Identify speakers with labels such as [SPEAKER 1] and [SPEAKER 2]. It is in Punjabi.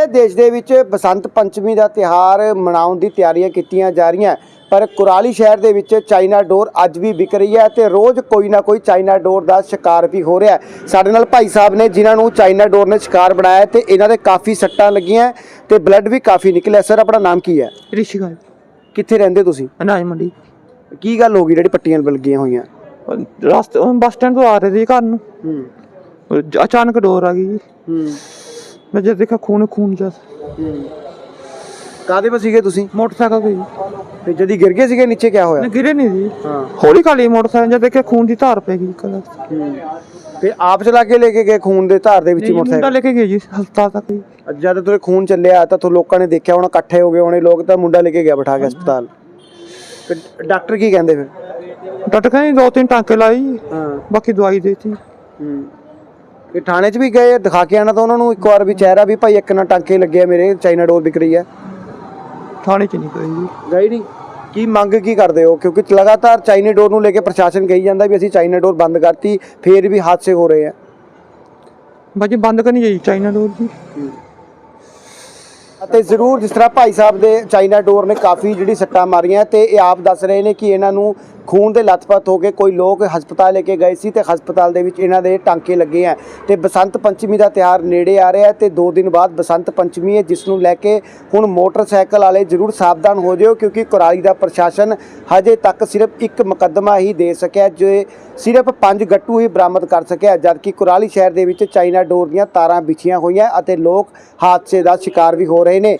[SPEAKER 1] ਪੂਰੇ ਦੇਸ਼ ਦੇ ਵਿੱਚ ਬਸੰਤ ਪੰਚਮੀ ਦਾ ਤਿਹਾਰ ਮਨਾਉਣ ਦੀ ਤਿਆਰੀਆਂ ਕੀਤੀਆਂ ਜਾ ਰਹੀਆਂ। ਪਰ ਕੁਰਾਲੀ ਸ਼ਹਿਰ ਦੇ ਵਿੱਚ ਚਾਈਨਾ ਡੋਰ ਅੱਜ ਵੀ ਵਿਕ ਰਹੀ ਹੈ ਤੇ ਰੋਜ਼ ਕੋਈ ਨਾ ਕੋਈ ਚਾਈਨਾ ਡੋਰ ਦਾ ਸ਼ਿਕਾਰ ਵੀ ਹੋ ਰਿਹਾ ਹੈ। ਸਾਡੇ ਨਾਲ ਭਾਈ ਸਾਹਿਬ ਨੇ ਜਿਨ੍ਹਾਂ ਨੂੰ ਚਾਈਨਾ ਡੋਰ ਨੇ ਸ਼ਿਕਾਰ ਬਣਾਇਆ ਤੇ ਇਹਨਾਂ ਦੇ ਕਾਫੀ ਸੱਟਾਂ ਲੱਗੀਆਂ ਤੇ ਬਲੱਡ ਵੀ ਕਾਫੀ ਨਿਕਲਿਆ। ਸਰ ਆਪਣਾ ਨਾਮ ਕੀ ਹੈ?
[SPEAKER 2] ਰਿਸ਼ੀਗੜ
[SPEAKER 1] ਕਿੱਥੇ ਰਹਿੰਦੇ ਤੁਸੀਂ?
[SPEAKER 2] ਅਨਾਜ ਮੰਡੀ।
[SPEAKER 1] ਕੀ ਗੱਲ ਹੋ ਗਈ ਜਿਹੜੀ ਪੱਟੀਆਂ ਲੱਗੀਆਂ ਹੋਈਆਂ?
[SPEAKER 2] ਰਸਤੇ ਬੱਸ ਸਟੈਂਡ ਤੋਂ ਆ ਰਹੇ ਸੀ ਘਰ ਨੂੰ।
[SPEAKER 1] ਹੂੰ।
[SPEAKER 2] ਅਚਾਨਕ ਡੋਰ ਆ ਗਈ ਜੀ।
[SPEAKER 1] ਹੂੰ।
[SPEAKER 2] ਦੇਖਿਆ ਖੂਨ ਖੂਨ ਜਸ
[SPEAKER 1] ਹੂੰ ਕਾਦੇ 'ਤੇ ਸੀਗੇ ਤੁਸੀਂ?
[SPEAKER 2] ਮੋਟਰਸਾਈਕਲ ਤੇ ਜੀ।
[SPEAKER 1] ਤੇ ਜਦੀ ਗਿਰ ਗਏ ਸੀਗੇ ਨੀਚੇ ਕਿਆ ਹੋਇਆ?
[SPEAKER 2] ਨਾ ਗਿਰੇ ਨਹੀਂ ਜੀ।
[SPEAKER 1] ਹਾਂ।
[SPEAKER 2] ਹੌਲੀ ਖਾਲੀ ਮੋਟਰਸਾਈਕਲ ਜਦ ਦੇਖਿਆ ਖੂਨ ਦੀ ਧਾਰ ਪੈ ਗਈ ਕਲਰ
[SPEAKER 1] ਹੂੰ। ਤੇ ਆਪ ਚਲਾ ਕੇ ਲੈ ਕੇ ਗਏ ਖੂਨ ਦੇ ਧਾਰ ਦੇ ਵਿੱਚ ਮੋਟਰਸਾਈਕਲ?
[SPEAKER 2] ਲੈ ਕੇ ਗਏ ਜੀ ਹਸਪਤਾਲ ਤੱਕ ਜੀ।
[SPEAKER 1] ਜਦ ਤੁਰੇ ਖੂਨ ਚੱਲਿਆ ਤਾਂ ਤੋ ਲੋਕਾਂ ਨੇ ਦੇਖਿਆ ਹੋਣਾ ਇਕੱਠੇ ਹੋ ਗਏ ਹੋਣੇ ਲੋਕ ਤਾਂ ਮੁੰਡਾ ਲੈ ਕੇ ਗਿਆ ਬਿਠਾ ਕੇ ਹਸਪਤਾਲ। ਤੇ ਡਾਕਟਰ ਕੀ ਕਹਿੰਦੇ ਫਿਰ?
[SPEAKER 2] ਡਾਕਟਰ ਕਹਿੰਦੇ ਦੋ ਤਿੰਨ ਟਾਂਕੇ ਜੀ।
[SPEAKER 1] ਹਾਂ।
[SPEAKER 2] ਬਾਕੀ ਦਵਾਈ ਦੇਤੀ।
[SPEAKER 1] ਹੂੰ। ਇਹ ਥਾਣੇ 'ਚ ਵੀ ਗਏ ਦਿਖਾ ਕੇ ਆਣਾ ਤਾਂ ਉਹਨਾਂ ਨੂੰ ਇੱਕ ਵਾਰ ਵੀ ਚਿਹਰਾ ਵੀ ਭਾਈ ਇੱਕ ਨਾ ਟਾਂਕੇ ਲੱਗੇ ਆ ਮੇਰੇ ਚਾਈਨਾ ਡੋਰ ਵਿਕ ਰਹੀ ਹੈ
[SPEAKER 2] ਥਾਣੇ ਚ ਨਹੀਂ ਗਏ ਜੀ।
[SPEAKER 1] ਗਈ ਨਹੀਂ। ਕੀ ਮੰਗ ਕੀ ਕਰਦੇ ਹੋ? ਕਿਉਂਕਿ ਲਗਾਤਾਰ ਚਾਈਨਾ ਡੋਰ ਨੂੰ ਲੈ ਕੇ ਪ੍ਰਸ਼ਾਸਨ ਕਹੀ ਜਾਂਦਾ ਵੀ ਅਸੀਂ ਚਾਈਨਾ ਡੋਰ ਬੰਦ ਕਰਤੀ ਫੇਰ ਵੀ ਹਾਦਸੇ ਹੋ ਰਹੇ ਆ।
[SPEAKER 2] ਬਾਜੀ ਬੰਦ ਕਰਨੀ ਚਾਹੀਦੀ ਚਾਈਨਾ ਡੋਰ ਜੀ।
[SPEAKER 1] ਅਤੇ ਜ਼ਰੂਰ ਜਿਸ ਤਰ੍ਹਾਂ ਭਾਈ ਸਾਹਿਬ ਦੇ ਚਾਈਨਾ ਡੋਰ ਨੇ ਕਾਫੀ ਜਿਹੜੀ ਸੱਟਾਂ ਮਾਰੀਆਂ ਤੇ ਇਹ ਆਪ ਦੱਸ ਰਹੇ ਨੇ ਕਿ ਇਹਨਾਂ ਨੂੰ ਖੂਨ ਦੇ ਲੱਥਪੱਥ ਹੋ ਕੇ ਕੋਈ ਲੋਕ ਹਸਪਤਾਲ ਲੈ ਕੇ ਗਏ ਸੀ ਤੇ ਹਸਪਤਾਲ ਦੇ ਵਿੱਚ ਇਹਨਾਂ ਦੇ ਟਾਂਕੇ ਲੱਗੇ ਆ ਤੇ ਬਸੰਤ ਪੰਚਮੀ ਦਾ ਤਿਉਹਾਰ ਨੇੜੇ ਆ ਰਿਹਾ ਹੈ ਤੇ 2 ਦਿਨ ਬਾਅਦ ਬਸੰਤ ਪੰਚਮੀ ਹੈ, ਜਿਸ ਨੂੰ ਲੈ ਕੇ ਹੁਣ ਮੋਟਰਸਾਈਕਲ ਵਾਲੇ ਜ਼ਰੂਰ ਸਾਵਧਾਨ ਹੋ ਜਿਓ ਕਿਉਂਕਿ ਕੁਰਾਲੀ ਦਾ ਪ੍ਰਸ਼ਾਸਨ ਹਜੇ ਤੱਕ ਸਿਰਫ ਇੱਕ ਮੁਕੱਦਮਾ ਹੀ ਦੇ ਸਕਿਆ ਜੇ ਸਿਰਫ ਪੰਜ ਗੱਟੂ ਹੀ ਬਰਾਮਦ ਕਰ ਸਕਿਆ ਜਦਕਿ ਕੁਰਾਲੀ ਸ਼ਹਿਰ ਦੇ ਵਿੱਚ ਚਾਈਨਾ ਡੋਰ ਦੀਆਂ ਤਾਰਾਂ ਵਿਛੀਆਂ ਹੋਈਆਂ ਅਤੇ ਲੋਕ ਹਾਦਸੇ ਦਾ ਸ਼ਿਕਾਰ ਵੀ ਹੋ ਰਹੇ ਨੇ।